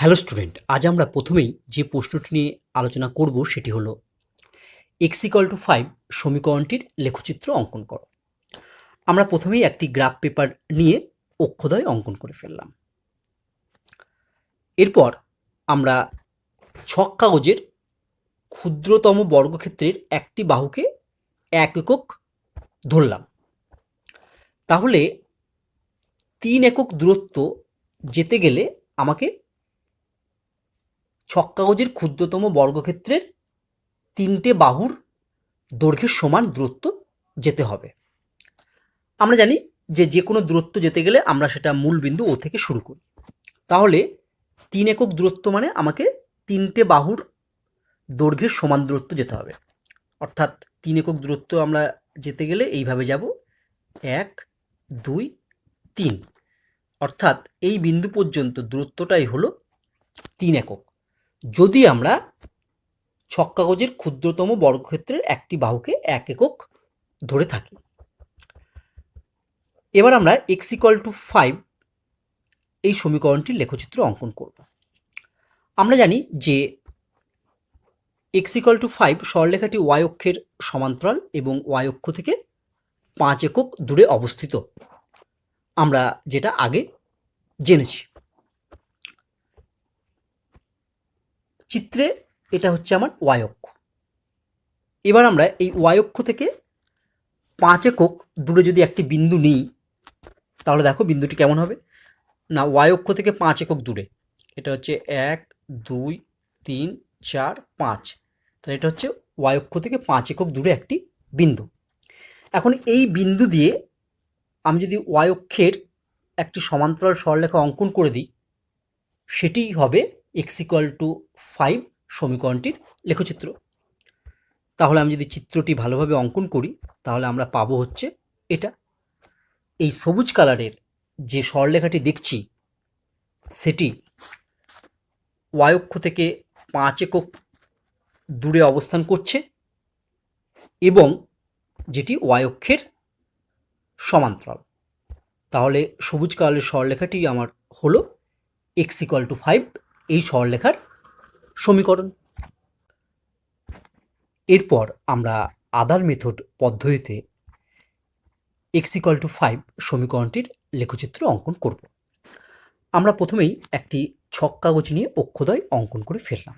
Hello student, আজ আমরা প্রথমেই যে প্রশ্নটি নিয়ে আলোচনা করব সেটি হলো এক্স ইকাল টু ফাইভ সমীকরণটির লেখচিত্র অঙ্কন করো। আমরা প্রথমেই একটি গ্রাফ পেপার নিয়ে অক্ষদয় অঙ্কন করে ফেললাম। এরপর আমরা ছক কাগজের ক্ষুদ্রতম বর্গক্ষেত্রের একটি বাহুকে এক একক ধরলাম। তাহলে তিন একক দূরত্ব যেতে গেলে আমাকে ছক কাগজের ক্ষুদ্রতম বর্গক্ষেত্রের তিনটে বাহুর দৈর্ঘ্যের সমান দূরত্ব যেতে হবে। আমরা জানি যে যে কোনো দূরত্ব যেতে গেলে আমরা সেটা মূল বিন্দু ও থেকে শুরু করি। তাহলে তিন একক দূরত্ব মানে আমাকে তিনটে বাহুর দৈর্ঘ্যের সমান দূরত্ব যেতে হবে। অর্থাৎ তিন একক দূরত্ব আমরা যেতে গেলে এইভাবে যাব। এক, দুই, তিন। অর্থাৎ এই বিন্দু পর্যন্ত দূরত্বটাই হলো তিন একক। যদি আমরা ছক কাগজের ক্ষুদ্রতম বর্গক্ষেত্রের একটি বাহুকে এক একক ধরে থাকি। এবার আমরা এক্স ইকুয়াল টু ফাইভ এই সমীকরণটির লেখচিত্র অঙ্কন করব। আমরা জানি যে এক্স ইকুয়াল টু ফাইভ সরলেখাটি ওয়াই অক্ষের সমান্তরাল এবং ওয়াই অক্ষ থেকে পাঁচ একক দূরে অবস্থিত। আমরা যেটা আগে জেনেছি। চিত্রে এটা হচ্ছে আমার ওয়াই এবার আমরা এই ওয়াই থেকে পাঁচ একক দূরে যদি একটি বিন্দু নিই, তাহলে দেখো বিন্দুটি কেমন হবে? না ওয়াই থেকে পাঁচ একক দূরে। এটা হচ্ছে এক, দুই, তিন, চার, পাঁচ। তাহলে এটা হচ্ছে ওয়াই থেকে পাঁচ একক দূরে একটি বিন্দু। এখন এই বিন্দু দিয়ে আমি যদি ওয়াই অক্ষের একটি সমান্তরাল সরলরেখা অঙ্কন করে দিই, সেটি হবে এক্স ইকুয়াল টু ফাইভ সমীকরণটির লেখচিত্র। তাহলে আমি যদি চিত্রটি ভালোভাবে অঙ্কন করি, তাহলে আমরা পাবো হচ্ছে এটা। এই সবুজ কালারের যে সরলরেখাটি দেখছি, সেটি অক্ষ থেকে পাঁচ একক দূরে অবস্থান করছে এবং যেটি অক্ষের সমান্তরাল। তাহলে সবুজ কালারের সরলরেখাটি আমার হলো এক্স ইকুয়াল টু ফাইভ এই সরলরেখার সমীকরণ। এরপর আমরা আদার মেথড পদ্ধতিতে এক্স ইকুয়াল টু ফাইভ সমীকরণটির লেখচিত্র অঙ্কন করব। আমরা প্রথমেই একটি ছক কাগজ নিয়ে অক্ষদয় অঙ্কন করে ফেললাম।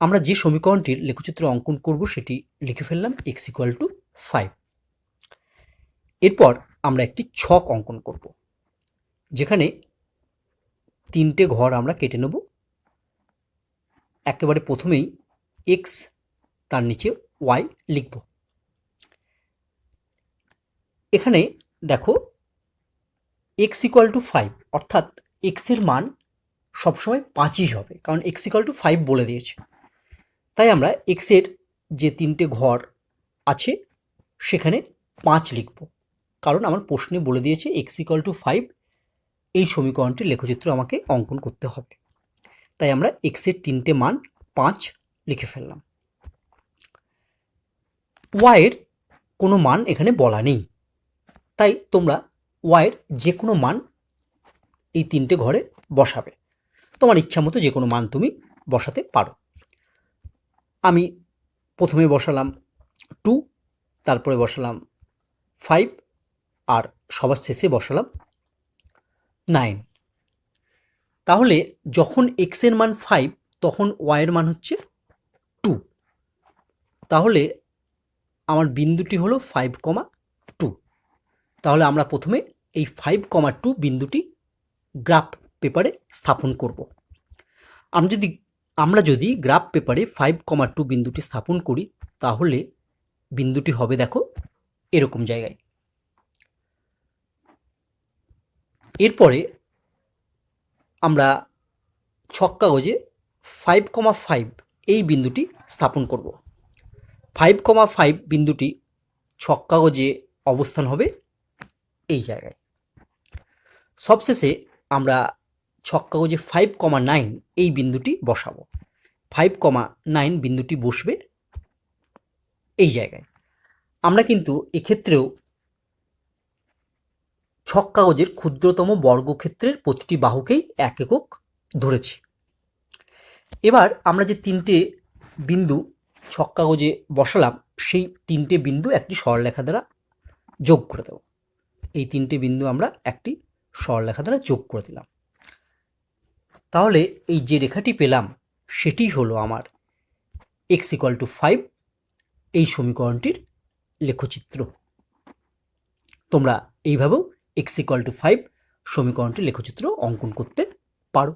আমরা যে সমীকরণটির লেখচিত্র অঙ্কন করব সেটি লিখে ফেললাম এক্স ইকুয়াল টু ফাইভ এরপর আমরা একটি ছক অঙ্কন করব, যেখানে তিনটে ঘর আমরা কেটে নেব। একেবারে প্রথমেই এক্স তার নিচে ওয়াই লিখব। এখানে দেখো এক্স ইকুয়াল টু ফাইভ অর্থাৎ এক্সের মান সবসময় পাঁচই হবে, কারণ এক্স ইকুয়াল টু ফাইভ বলে দিয়েছে। তাই আমরা এক্সের যে তিনটে ঘর আছে, সেখানে পাঁচ লিখব। কারণ আমার প্রশ্নে বলে দিয়েছে এক্স ইকুয়াল টু ফাইভ এই সমীকরণটির লেখচিত্র আমাকে অঙ্কন করতে হবে। তাই আমরা এক্সের তিনটে মান পাঁচ লিখে ফেললাম। ওয়াইয়ের কোনো মান এখানে বলা নেই। তাই তোমরা ওয়াইয়ের যে কোনো মান এই তিনটে ঘরে বসাবে। তোমার ইচ্ছা মতো যে কোনো মান তুমি বসাতে পারো। আমি প্রথমে বসালাম টু তারপরে বসালাম ফাইভ আর সবার শেষে বসালাম নাইন। তাহলে যখন এক্সের মান ফাইভ তখন ওয়াইয়ের মান হচ্ছে টু তাহলে আমার বিন্দুটি হলো ফাইভ কমা টু তাহলে আমরা প্রথমে এই ফাইভ কমা টু বিন্দুটি গ্রাফ পেপারে স্থাপন করব। আমরা যদি আমরা যদি গ্রাফ পেপারে ফাইভ কমা টু বিন্দুটি স্থাপন করি, তাহলে বিন্দুটি হবে দেখো এরকম জায়গায়। এরপরে আমরা ছক কাগজে ফাইভ কমা ফাইভ এই বিন্দুটি স্থাপন করব। ফাইভ কমা ফাইভ বিন্দুটি ছক কাগজে অবস্থান হবে এই জায়গায়। সবশেষে আমরা ছক কাগজে ফাইভ কমা নাইন এই বিন্দুটি বসাবো। ফাইভ কমা নাইন বিন্দুটি বসবে এই জায়গায়। আমরা কিন্তু এক্ষেত্রেও ছক কাগজের ক্ষুদ্রতম বর্গক্ষেত্রের প্রতিটি বাহুকেই এক একক ধরেছি। এবার আমরা যে তিনটে বিন্দু ছক কাগজে বসালাম, সেই তিনটে বিন্দু একটি সরলরেখা দ্বারা যোগ করে দেব। এই তিনটে বিন্দু আমরা একটি সরলরেখা দ্বারা যোগ করে দিলাম। তাহলে এই যে রেখাটি পেলাম, সেটি হলো আমার এক্স ইকুয়াল টু ফাইভ এই সমীকরণটির লেখচিত্র। তোমরা এইভাবেও এক্স ইকুয়াল টু ফাইভ সমীকরণটি লেখচিত্র অঙ্কন করতে পারো।